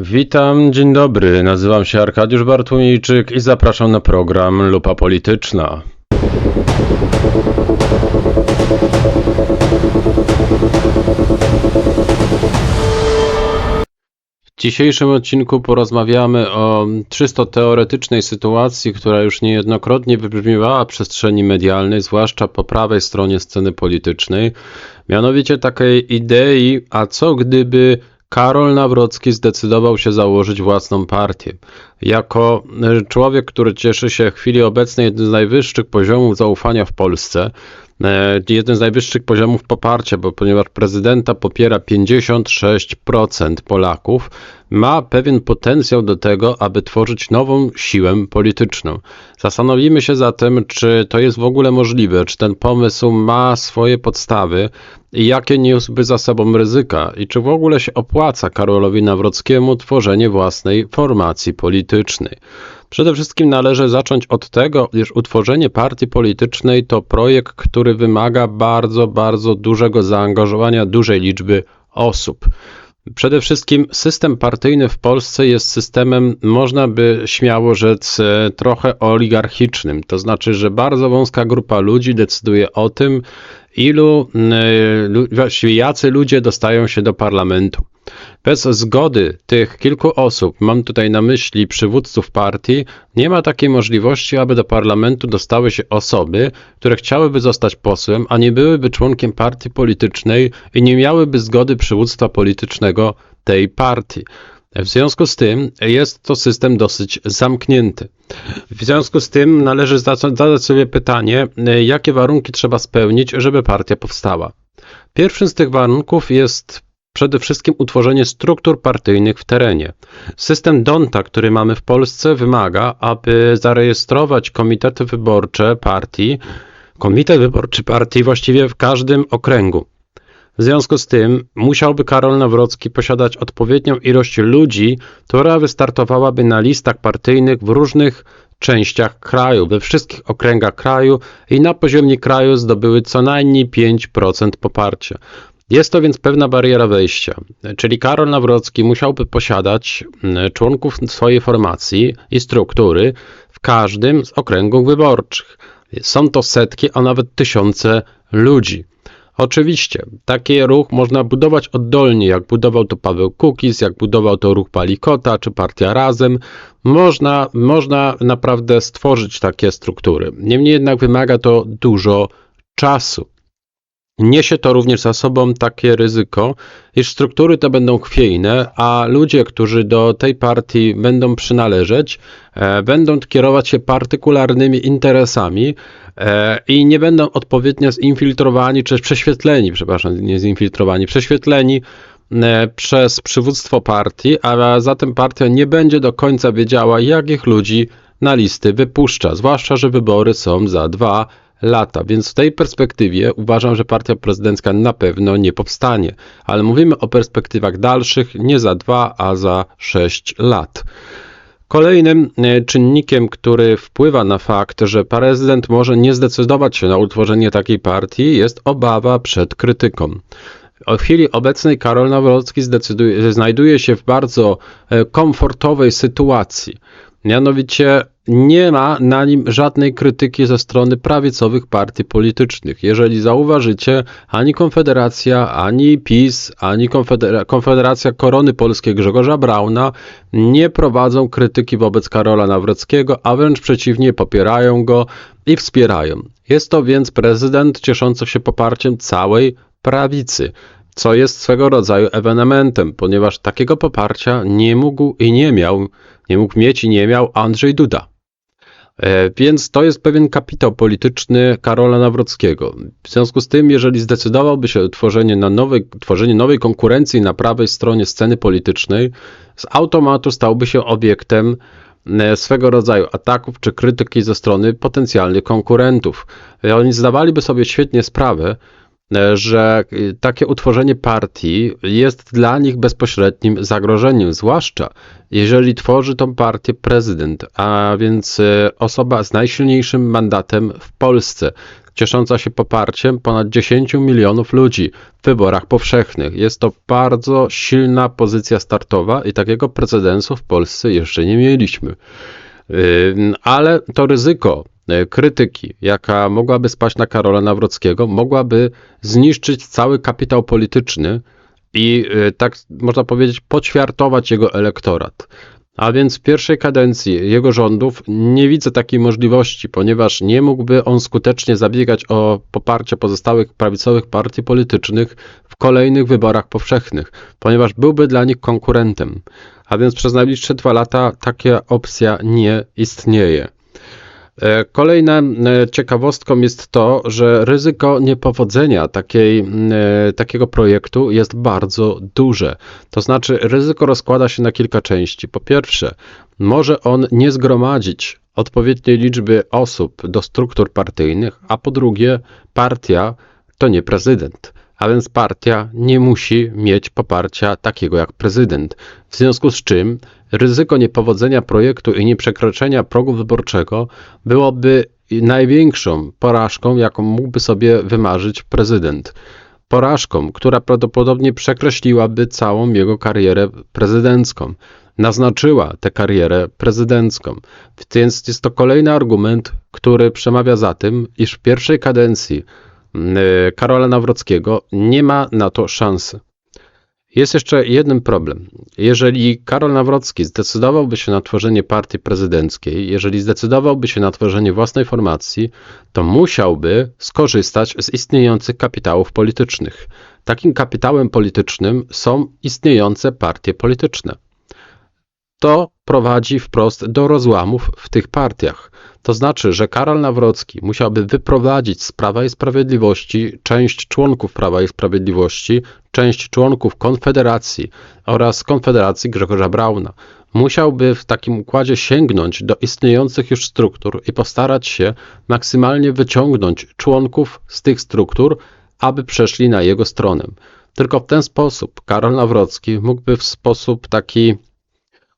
Witam, dzień dobry. Nazywam się Arkadiusz Bartłomiejczyk i zapraszam na program Lupa Polityczna. W dzisiejszym odcinku porozmawiamy o czysto teoretycznej sytuacji, która już niejednokrotnie wybrzmiewała w przestrzeni medialnej, zwłaszcza po prawej stronie sceny politycznej. Mianowicie takiej idei, a co gdyby Karol Nawrocki zdecydował się założyć własną partię. Jako e, człowiek, który cieszy się w chwili obecnej jednym z najwyższych poziomów zaufania w Polsce, e, jeden z najwyższych poziomów poparcia, bo ponieważ prezydenta popiera 56% Polaków, ma pewien potencjał do tego, aby tworzyć nową siłę polityczną. Zastanowimy się zatem, czy to jest w ogóle możliwe, czy ten pomysł ma swoje podstawy i jakie niósłby za sobą ryzyka, i czy w ogóle się opłaca Karolowi Nawrockiemu tworzenie własnej formacji politycznej. Przede wszystkim należy zacząć od tego, iż utworzenie partii politycznej to projekt, który wymaga bardzo, bardzo dużego zaangażowania dużej liczby osób. Przede wszystkim system partyjny w Polsce jest systemem, można by śmiało rzec, e, trochę oligarchicznym. To znaczy, że bardzo wąska grupa ludzi decyduje o tym, ilu, lu- właściwie jacy ludzie dostają się do parlamentu. Bez zgody tych kilku osób, mam tutaj na myśli przywódców partii, nie ma takiej możliwości, aby do parlamentu dostały się osoby, które chciałyby zostać posłem, a nie byłyby członkiem partii politycznej i nie miałyby zgody przywództwa politycznego tej partii. W związku z tym jest to system dosyć zamknięty. W związku z tym należy zadać sobie pytanie, e, jakie warunki trzeba spełnić, żeby partia powstała. Pierwszym z tych warunków jest przede wszystkim utworzenie struktur partyjnych w terenie. System Donta, który mamy w Polsce, wymaga, aby zarejestrować komitety wyborcze partii, komitet wyborczy partii właściwie w każdym okręgu. W związku z tym musiałby Karol Nawrocki posiadać odpowiednią ilość ludzi, która wystartowałaby na listach partyjnych w różnych częściach kraju, we wszystkich okręgach kraju i na poziomie kraju zdobyły co najmniej 5% poparcia. Jest to więc pewna bariera wejścia, czyli Karol Nawrocki musiałby posiadać członków swojej formacji i struktury w każdym z okręgów wyborczych. Są to setki, a nawet tysiące ludzi. Oczywiście, taki ruch można budować oddolnie, jak budował to Paweł Kukiz, jak budował to ruch Palikota czy Partia Razem. Można, można naprawdę stworzyć takie struktury. Niemniej jednak wymaga to dużo czasu. Niesie to również za sobą takie ryzyko, iż struktury te będą chwiejne, a ludzie, którzy do tej partii będą przynależeć, e, będą kierować się partykularnymi interesami e, i nie będą odpowiednio zinfiltrowani, czy prześwietleni, przepraszam, nie zinfiltrowani, prześwietleni e, przez przywództwo partii, a zatem partia nie będzie do końca wiedziała, jakich ludzi na listy wypuszcza, zwłaszcza, że wybory są za dwa lata, więc w tej perspektywie uważam, że partia prezydencka na pewno nie powstanie, ale mówimy o perspektywach dalszych, nie za dwa, a za sześć lat. Kolejnym e, czynnikiem, który wpływa na fakt, że prezydent może nie zdecydować się na utworzenie takiej partii, jest obawa przed krytyką. W chwili obecnej Karol Nawrocki znajduje się w bardzo e, komfortowej sytuacji. Mianowicie nie ma na nim żadnej krytyki ze strony prawicowych partii politycznych. Jeżeli zauważycie, ani Konfederacja, ani PiS, ani Konfedera- Konfederacja Korony Polskiej Grzegorza Brauna nie prowadzą krytyki wobec Karola Nawrockiego, a wręcz przeciwnie, popierają go i wspierają. Jest to więc prezydent cieszący się poparciem całej prawicy co jest swego rodzaju ewenementem, ponieważ takiego poparcia nie mógł i nie miał, nie mógł mieć i nie miał Andrzej Duda. E, Więc to jest pewien kapitał polityczny Karola Nawrockiego. W związku z tym, jeżeli zdecydowałby się tworzenie, na nowej, tworzenie nowej konkurencji na prawej stronie sceny politycznej, z automatu stałby się obiektem e, swego rodzaju ataków czy krytyki ze strony potencjalnych konkurentów. E, Oni zdawaliby sobie świetnie sprawę, że y, takie utworzenie partii jest dla nich bezpośrednim zagrożeniem, zwłaszcza jeżeli tworzy tą partię prezydent, a więc e, osoba z najsilniejszym mandatem w Polsce, ciesząca się poparciem ponad 10 milionów ludzi w wyborach powszechnych. Jest to bardzo silna pozycja startowa i takiego precedensu w Polsce jeszcze nie mieliśmy. Ym, Ale to ryzyko e, krytyki, jaka mogłaby spaść na Karola Nawrockiego, mogłaby zniszczyć cały kapitał polityczny i e, tak można powiedzieć poćwiartować jego elektorat. A więc w pierwszej kadencji jego rządów nie widzę takiej możliwości, ponieważ nie mógłby on skutecznie zabiegać o poparcie pozostałych prawicowych partii politycznych w kolejnych wyborach powszechnych, ponieważ byłby dla nich konkurentem. A więc przez najbliższe dwa lata taka opcja nie istnieje. E, Kolejną e, ciekawostką jest to, że ryzyko niepowodzenia takiej, e, takiego projektu jest bardzo duże. To znaczy, ryzyko rozkłada się na kilka części. Po pierwsze, może on nie zgromadzić odpowiedniej liczby osób do struktur partyjnych, a po drugie, partia to nie prezydent. A więc partia nie musi mieć poparcia takiego jak prezydent. W związku z czym ryzyko niepowodzenia projektu i nieprzekroczenia progu wyborczego byłoby największą porażką, jaką mógłby sobie wymarzyć prezydent. Porażką, która prawdopodobnie przekreśliłaby całą jego karierę prezydencką. Naznaczyła tę karierę prezydencką. Więc jest to kolejny argument, który przemawia za tym, iż w pierwszej kadencji Karola Nawrockiego nie ma na to szansy. Jest jeszcze jeden problem. Jeżeli Karol Nawrocki zdecydowałby się na tworzenie partii prezydenckiej, jeżeli zdecydowałby się na tworzenie własnej formacji, to musiałby skorzystać z istniejących kapitałów politycznych. Takim kapitałem politycznym są istniejące partie polityczne. To prowadzi wprost do rozłamów w tych partiach. To znaczy, że Karol Nawrocki musiałby wyprowadzić z Prawa i Sprawiedliwości część członków Prawa i Sprawiedliwości, część członków Konfederacji oraz Konfederacji Grzegorza Brauna. Musiałby w takim układzie sięgnąć do istniejących już struktur i postarać się maksymalnie wyciągnąć członków z tych struktur, aby przeszli na jego stronę. Tylko w ten sposób Karol Nawrocki mógłby w sposób taki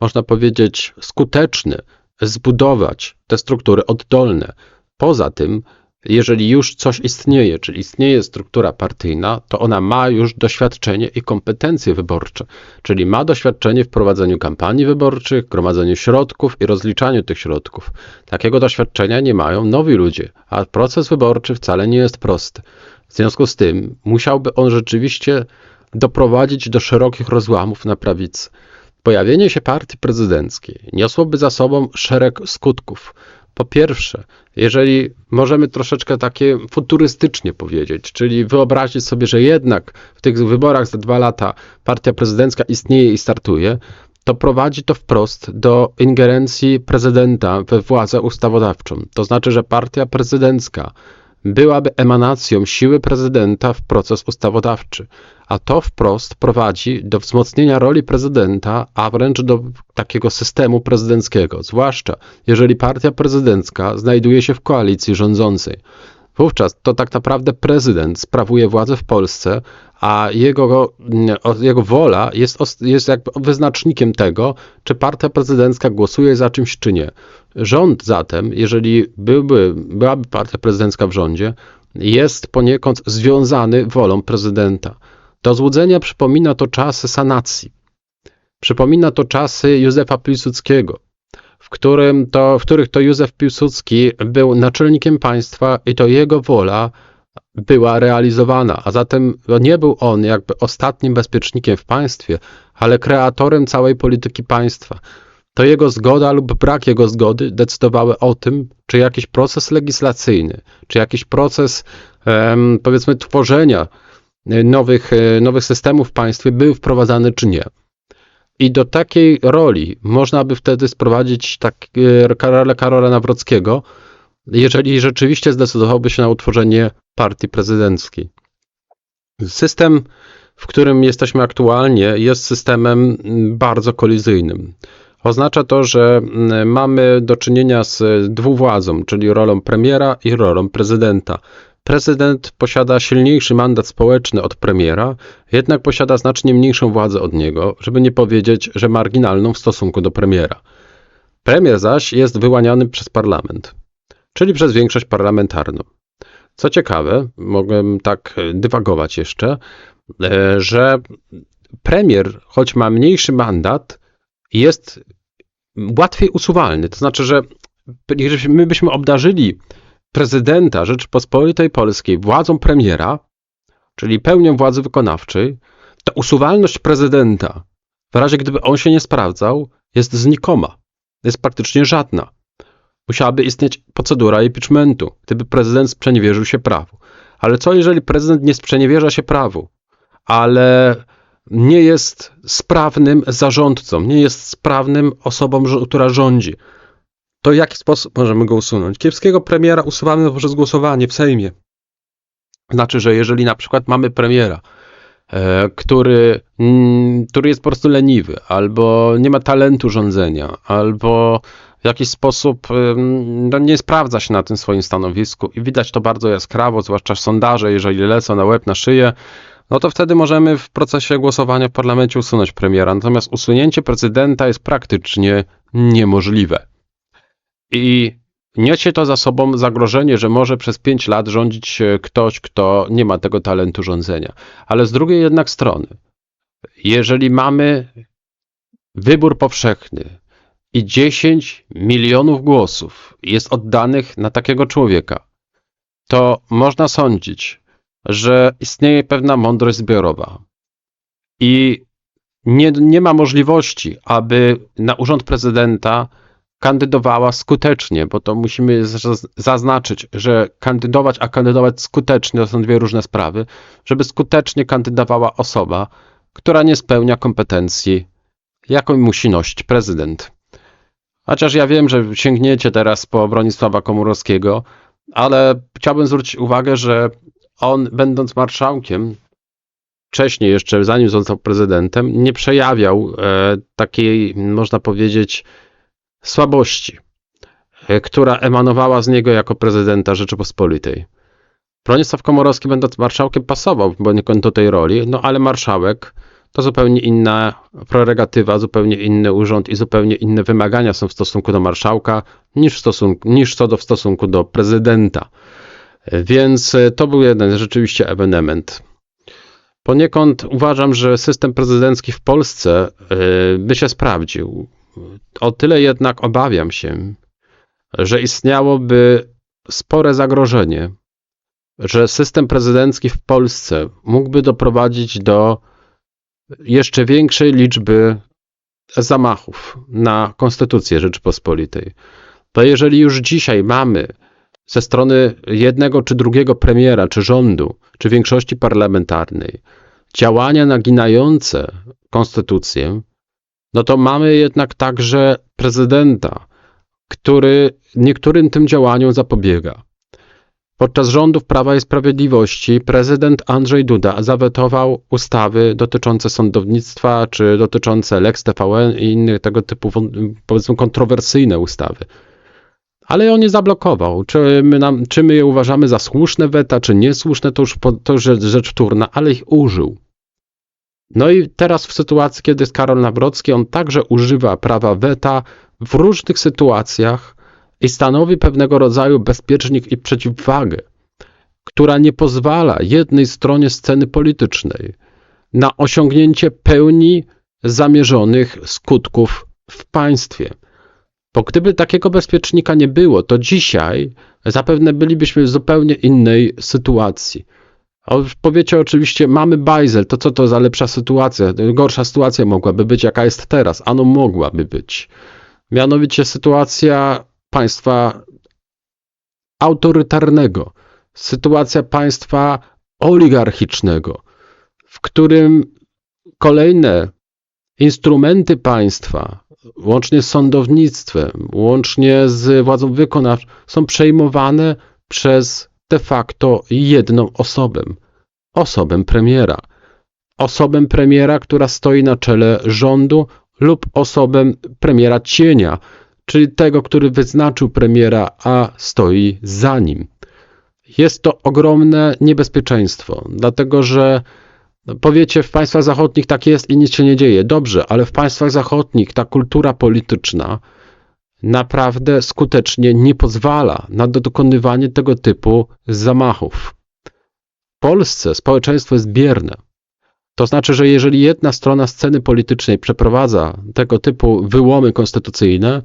można powiedzieć, skuteczny zbudować te struktury oddolne. Poza tym, jeżeli już coś istnieje, czyli istnieje struktura partyjna, to ona ma już doświadczenie i kompetencje wyborcze, czyli ma doświadczenie w prowadzeniu kampanii wyborczych, gromadzeniu środków i rozliczaniu tych środków. Takiego doświadczenia nie mają nowi ludzie, a proces wyborczy wcale nie jest prosty. W związku z tym musiałby on rzeczywiście doprowadzić do szerokich rozłamów na prawicy. Pojawienie się partii prezydenckiej niosłoby za sobą szereg skutków. Po pierwsze, jeżeli możemy troszeczkę takie futurystycznie powiedzieć, czyli wyobrazić sobie, że jednak w tych wyborach za dwa lata partia prezydencka istnieje i startuje, to prowadzi to wprost do ingerencji prezydenta we władzę ustawodawczą. To znaczy, że partia prezydencka byłaby emanacją siły prezydenta w proces ustawodawczy, a to wprost prowadzi do wzmocnienia roli prezydenta, a wręcz do takiego systemu prezydenckiego, zwłaszcza jeżeli partia prezydencka znajduje się w koalicji rządzącej. Wówczas to tak naprawdę prezydent sprawuje władzę w Polsce, a jego, jego wola jest, jest jakby wyznacznikiem tego, czy partia prezydencka głosuje za czymś, czy nie. Rząd zatem, jeżeli byłby, byłaby partia prezydencka w rządzie, jest poniekąd związany wolą prezydenta. Do złudzenia przypomina to czasy sanacji. Przypomina to czasy Józefa Piłsudskiego, w, którym to, w których to Józef Piłsudski był naczelnikiem państwa i to jego wola była realizowana, a zatem nie był on jakby ostatnim bezpiecznikiem w państwie, ale kreatorem całej polityki państwa. To jego zgoda lub brak jego zgody decydowały o tym, czy jakiś proces legislacyjny, czy jakiś proces, powiedzmy, tworzenia nowych, nowych systemów w państwie był wprowadzany, czy nie. I do takiej roli można by wtedy sprowadzić tak, Karola, Karola Nawrockiego, jeżeli rzeczywiście zdecydowałby się na utworzenie partii prezydenckiej. System, w którym jesteśmy aktualnie, jest systemem bardzo kolizyjnym. Oznacza to, że mamy do czynienia z dwuwładzą, czyli rolą premiera i rolą prezydenta. Prezydent posiada silniejszy mandat społeczny od premiera, jednak posiada znacznie mniejszą władzę od niego, żeby nie powiedzieć, że marginalną w stosunku do premiera. Premier zaś jest wyłaniany przez parlament, czyli przez większość parlamentarną. Co ciekawe, mogę tak dywagować jeszcze, e, że premier, choć ma mniejszy mandat, jest łatwiej usuwalny. To znaczy, że my byśmy obdarzyli prezydenta Rzeczypospolitej Polskiej władzą premiera, czyli pełnią władzy wykonawczej, to usuwalność prezydenta, w razie gdyby on się nie sprawdzał, jest znikoma. Jest praktycznie żadna. Musiałaby istnieć procedura impeachmentu, gdyby prezydent sprzeniewierzył się prawu. Ale co jeżeli prezydent nie sprzeniewierza się prawu, ale nie jest sprawnym zarządcą, nie jest sprawnym osobą, która rządzi? To w jaki sposób możemy go usunąć? Kiepskiego premiera usuwamy poprzez głosowanie w Sejmie. Znaczy, że jeżeli na przykład mamy premiera, e, który, mm, który jest po prostu leniwy, albo nie ma talentu rządzenia, albo w jakiś sposób no, nie sprawdza się na tym swoim stanowisku i widać to bardzo jaskrawo, zwłaszcza sondaże, jeżeli lecą na łeb, na szyję, no to wtedy możemy w procesie głosowania w parlamencie usunąć premiera. Natomiast usunięcie prezydenta jest praktycznie niemożliwe. I niesie to za sobą zagrożenie, że może przez 5 lat rządzić e, ktoś, kto nie ma tego talentu rządzenia. Ale z drugiej jednak strony, jeżeli mamy wybór powszechny i 10 milionów głosów jest oddanych na takiego człowieka, to można sądzić, że istnieje pewna mądrość zbiorowa. I nie, nie ma możliwości, aby na urząd prezydenta kandydowała skutecznie, bo to musimy zaznaczyć, że kandydować, a kandydować skutecznie to są dwie różne sprawy, żeby skutecznie kandydowała osoba, która nie spełnia kompetencji, jaką musi nosić prezydent. Chociaż ja wiem, że sięgniecie teraz po Bronisława Komorowskiego, ale chciałbym zwrócić uwagę, że on, będąc marszałkiem, wcześniej jeszcze, zanim został prezydentem, nie przejawiał e, takiej, można powiedzieć, słabości, e, która emanowała z niego jako prezydenta Rzeczypospolitej. Bronisław Komorowski, będąc marszałkiem, pasował poniekąd do tej roli, no ale marszałek to zupełnie inna prerogatywa, zupełnie inny urząd i zupełnie inne wymagania są w stosunku do marszałka niż, stosunku, niż co do w stosunku do prezydenta. E, Więc e, to był jeden rzeczywiście ewenement. Poniekąd uważam, że system prezydencki w Polsce by się sprawdził. O tyle jednak obawiam się, że istniałoby spore zagrożenie, że system prezydencki w Polsce mógłby doprowadzić do jeszcze większej liczby zamachów na Konstytucję Rzeczypospolitej. To jeżeli już dzisiaj mamy ze strony jednego czy drugiego premiera, czy rządu, czy większości parlamentarnej działania naginające Konstytucję, no to mamy jednak także prezydenta, który niektórym tym działaniom zapobiega. Podczas rządów Prawa i Sprawiedliwości prezydent Andrzej Duda zawetował ustawy dotyczące sądownictwa, czy dotyczące Lex TVN i innych tego typu, powiedzmy, kontrowersyjne ustawy. Ale on je zablokował. Czy my, nam, czy my je uważamy za słuszne weta, czy niesłuszne, to już, to już rzecz wtórna, ale ich użył. No i teraz w sytuacji, kiedy jest Karol Nawrocki, on także używa prawa weta w różnych sytuacjach i stanowi pewnego rodzaju bezpiecznik i przeciwwagę, która nie pozwala jednej stronie sceny politycznej na osiągnięcie pełni zamierzonych skutków w państwie. Bo gdyby takiego bezpiecznika nie było, to dzisiaj zapewne bylibyśmy w zupełnie innej sytuacji. A powiecie oczywiście, mamy bajzel, to co to za lepsza sytuacja? Gorsza sytuacja mogłaby być, jaka jest teraz. Ano mogłaby być. Mianowicie sytuacja państwa autorytarnego, sytuacja państwa oligarchicznego, w którym kolejne instrumenty państwa, łącznie z sądownictwem, łącznie z władzą wykonawczą, są przejmowane przez de facto jedną osobę osobę premiera. Osobę premiera, która stoi na czele rządu, lub osobę premiera cienia, czyli tego, który wyznaczył premiera, a stoi za nim. jest to ogromne niebezpieczeństwo, dlatego że no, powiecie, w państwach zachodnich tak jest i nic się nie dzieje. Dobrze, ale w państwach zachodnich ta kultura polityczna naprawdę skutecznie nie pozwala na dokonywanie tego typu zamachów. W Polsce społeczeństwo jest bierne. To znaczy, że jeżeli jedna strona sceny politycznej przeprowadza tego typu wyłomy konstytucyjne,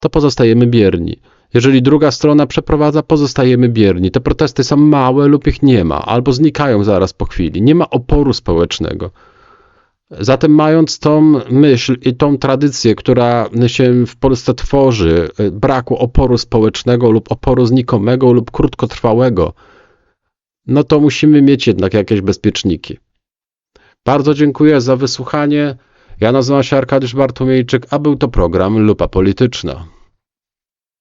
to pozostajemy bierni. Jeżeli druga strona przeprowadza, pozostajemy bierni. Te protesty są małe lub ich nie ma, albo znikają zaraz po chwili. Nie ma oporu społecznego. Zatem, mając tą myśl i tą tradycję, która się w Polsce tworzy, y, braku oporu społecznego lub oporu znikomego lub krótkotrwałego, no to musimy mieć jednak jakieś bezpieczniki. Bardzo dziękuję za wysłuchanie. Ja nazywam się Arkadiusz Bartłomiejczyk, a był to program Lupa Polityczna.